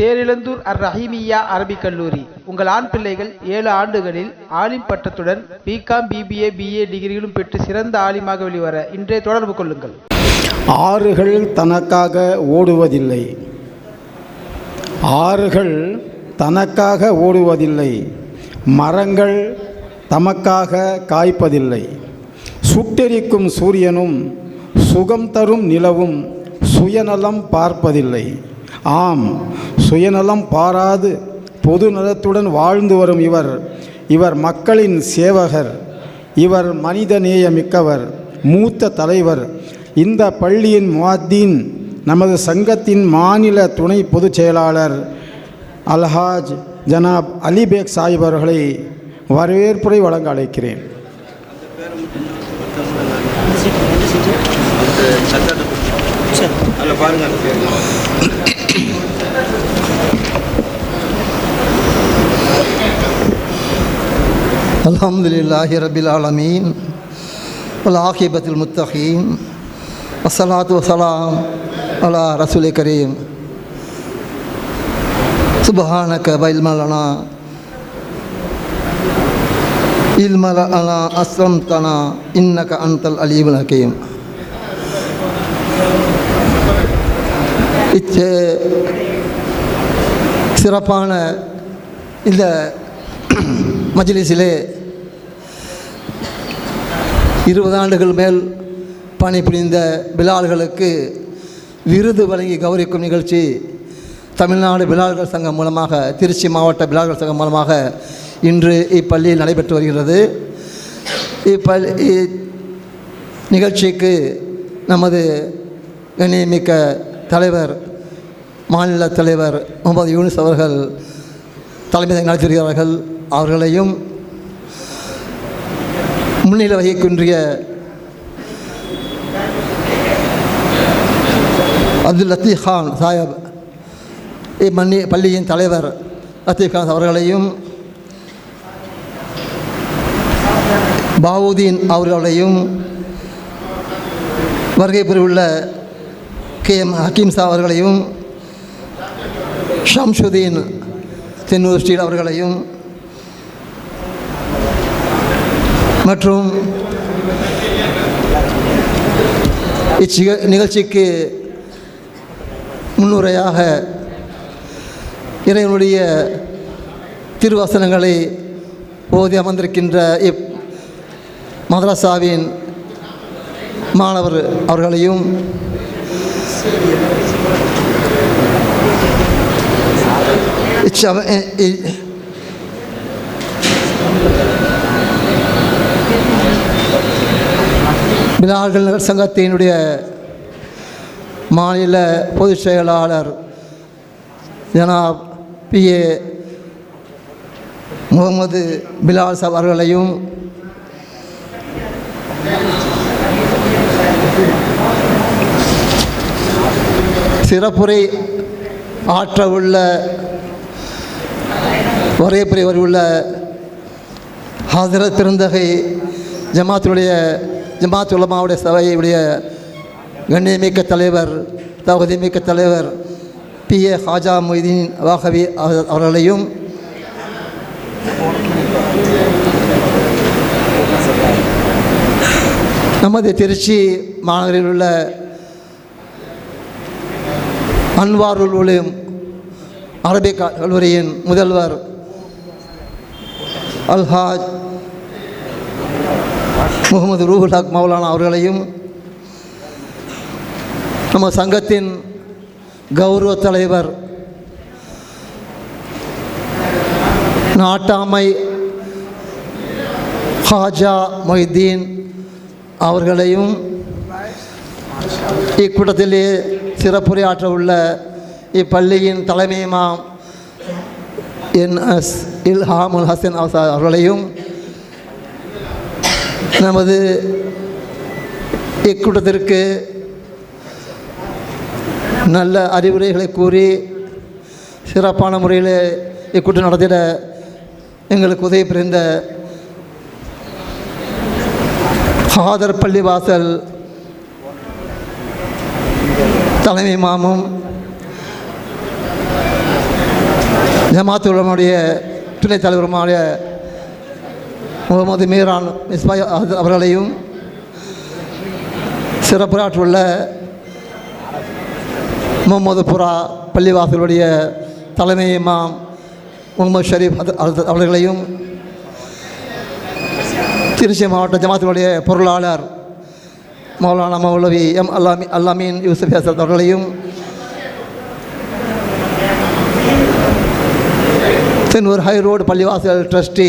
தேரிழந்தூர் அர் ரஹீமியா அரபிக் கல்லூரி. உங்கள் ஆண் பிள்ளைகள் ஏழு ஆண்டுகளில் ஆலிம் பட்டத்துடன் பிகாம் பிபிஏ பிஏ டிகிரிகளும் பெற்று சிறந்த ஆலிமாக வெளிவர இன்றே தொடர்பு கொள்ளுங்கள். ஆறுகள் தனக்காக ஓடுவதில்லை. ஆறுகள் தனக்காக ஓடுவதில்லை. மரங்கள் தமக்காக காய்ப்பதில்லை. சுட்டெரிக்கும் சூரியனும் சுகம் தரும் நிலவும் சுயநலம் பார்ப்பதில்லை. ஆம் சுயநலம் பாராது பொது நலத்துடன் வாழ்ந்து வரும் இவர். இவர் மக்களின் சேவகர். இவர் மனிதநேயமிக்கவர் மூத்த தலைவர். இந்த பள்ளியின் முவாத்தீன் நமது சங்கத்தின் மாநில துணை பொதுச் செயலாளர் அல்ஹாஜ் ஜனாப் அலிபேக் சாஹிப் அவர்களை வரவேற்புரை வழங்க அழைக்கிறேன். அதில் الحمد لله رب العالمين والعاقبة المتقين والصلاة والسلام على رسول الكريم سبحانك بعلم لنا علم لنا أسلمتنا إنك أنت العليم الحكيم இச்ச சிறப்பான இந்த மஜ்லிஸிலே இருபது ஆண்டுகள் மேல் பணிபுரிந்த பிலால்களுக்கு விருது வழங்கி கௌரவிக்கும் நிகழ்ச்சி தமிழ்நாடு பிலால்கள் சங்கம் மூலமாக திருச்சி மாவட்ட பிலால்கள் சங்கம் மூலமாக இன்று இப்பள்ளியில் நடைபெற்று வருகிறது. இப்பள்ளி நிகழ்ச்சிக்கு நமது கண்ணியமிக்க தலைவர் மாநில தலைவர் முகமது யூனிஸ் அவர்கள் தலைமை நடத்தி வருகிறார்கள் அவர்களையும் முன்னிலை வகிக்கின்ற அப்துல் லத்தீப் கான் சாஹிப் இம்மண்ணி பள்ளியின் தலைவர் லத்தீப் கான் அவர்களையும் பாவுதீன் அவர்களையும் வருகை உள்ள கே எம் ஹக்கீம் சா அவர்களையும் ஷம்ஷுதீன் தென்னூர் ஸ்ரீல் அவர்களையும் மற்றும் இச்சிக நிகழ்ச்சிக்கு முன்னுரையாக இறைவனுடைய திருவசனங்களை ஓதி அமர்ந்திருக்கின்ற இப் மதரசாவின் மாணவர் அவர்களையும் இச்சம இ- நகர் சங்கத்தினுடைய மாநில பொதுச் செயலாளர் ஜனாப் பி. ஏ. முகமது பிலால் சாப் அவர்களையும் சிறப்புரை ஆற்ற உள்ள வரவேற்புரை உள்ள ஹாஜரத் திருந்தகை ஜமாத்தினுடைய ஜமாத் உலமாவுடைய சபையுடைய கண்ணியமிக்க தலைவர் தகுதிமிக்க தலைவர் பி. ஏ. ஹாஜா மொய்தீன் வாகவி அவ- அவர்களையும் நமது திருச்சி மாநகரில் உள்ள அன்வாருல் உலூம் அரபிக் கல்லூரியின் முதல்வர் அல்ஹாஜ் முகமது ரூஹுல் ஹக் மௌலானா அவர்களையும் நம்ம சங்கத்தின் கௌரவ தலைவர் நாட்டாமை ஹாஜா மொய்தீன் அவர்களையும் இக்கூட்டத்திலே சிறப்புரையாற்ற உள்ள இப்பள்ளியின் தலைமையுமாம் என் எஸ் இல்ஹாமுல் ஹசன் அவர்களையும் நமது இக்கூட்டத்திற்கு நல்ல அறிவுரைகளை கூறி சிறப்பான முறையில் இக்கூட்டம் நடத்திட எங்களுக்கு உதவி புரிந்த ஹாதர் பள்ளிவாசல் தலைமை மாமும் ஜமாத்துடைய துணைத் தலைவருமான முகமது மீரான் மிஸ்பாய் அவர்களையும் சிறப்புராற்றுள்ள முகமது புரா பள்ளிவாசலுடைய தலைமை இமாம் முகமது ஷரீப் அவர்களையும் திருச்சி மாவட்ட ஜமாத்தினுடைய பொருளாளர் மௌலானா மௌலவி எம் அல்லாமி அல்லாமீன் யூசுப் ஹசரத் அவர்களையும் தென்னூர் ஹை ரோடு பள்ளிவாசல் ட்ரஸ்டி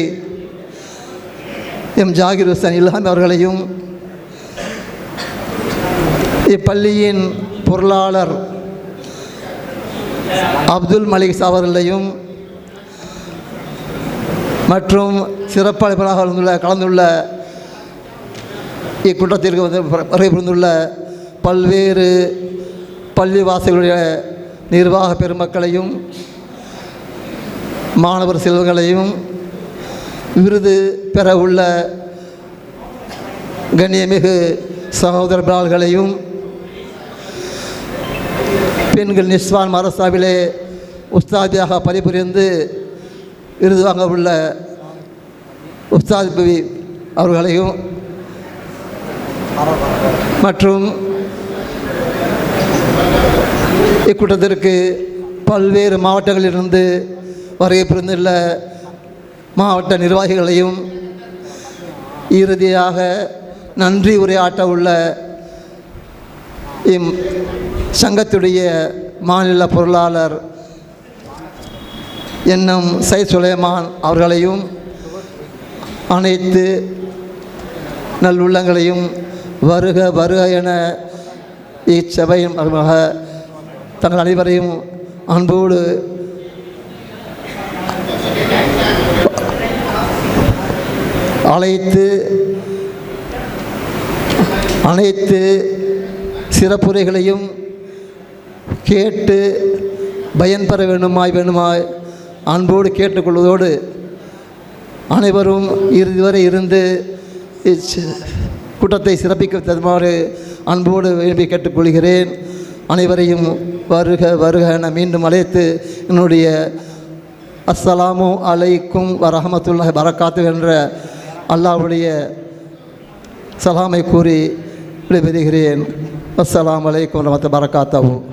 எம் ஜாகிர் ஹுசன் இல்ஹாம் அவர்களையும் இப்பள்ளியின் பொருளாளர் அப்துல் மலிக் அவர்களையும் மற்றும் சிறப்பு வந்துள்ள கலந்துள்ள இக்கூட்டத்திற்கு வந்து வருகை பல்வேறு பள்ளிவாசிகளுடைய நிர்வாக பெருமக்களையும் மாணவர் செல்வங்களையும் விருது பெற உள்ள கண்ணியமிகு சகோதரர்களையும் பெண்கள் நிஸ்வான் மரசாவிலே உஸ்தாதியாக பணிபுரிந்து விருது வாங்க உள்ள உஸ்தாதிபவி அவர்களையும் மற்றும் இக்கூட்டத்திற்கு பல்வேறு மாவட்டங்களிலிருந்து வருகை புரிந்துள்ள மாவட்ட நிர்வாகிகளையும் இறுதியாக நன்றி உரையாற்ற உள்ள இம் சங்கத்துடைய மாநில பொருளாளர் என்னும் சைத் சுலைமான் அவர்களையும் அனைத்து நல்லுள்ளங்களையும் வருக வருக என இச்சபையின் தங்கள் அனைவரையும் அன்போடு அழைத்து அனைத்து சிறப்புரைகளையும் கேட்டு பயன்பெற வேண்டுமாய் வேண்டுமாய் அன்போடு கேட்டுக்கொள்வதோடு அனைவரும் இறுதி வரை இருந்து கூட்டத்தை சிறப்பிக்க தருமாறு அன்போடு விரும்பி கேட்டுக்கொள்கிறேன். அனைவரையும் வருக வருக என மீண்டும் அழைத்து என்னுடைய அஸ்ஸலாமு அலைக்கும் வரஹமத்துல்லாஹ் வரகாத்து என்ற அல்லாவுடைய சலாமை கூறி விடைபெறுகிறேன். அஸ்லாம் வலைக்கம் வரமத்து பரக்காத்தவும்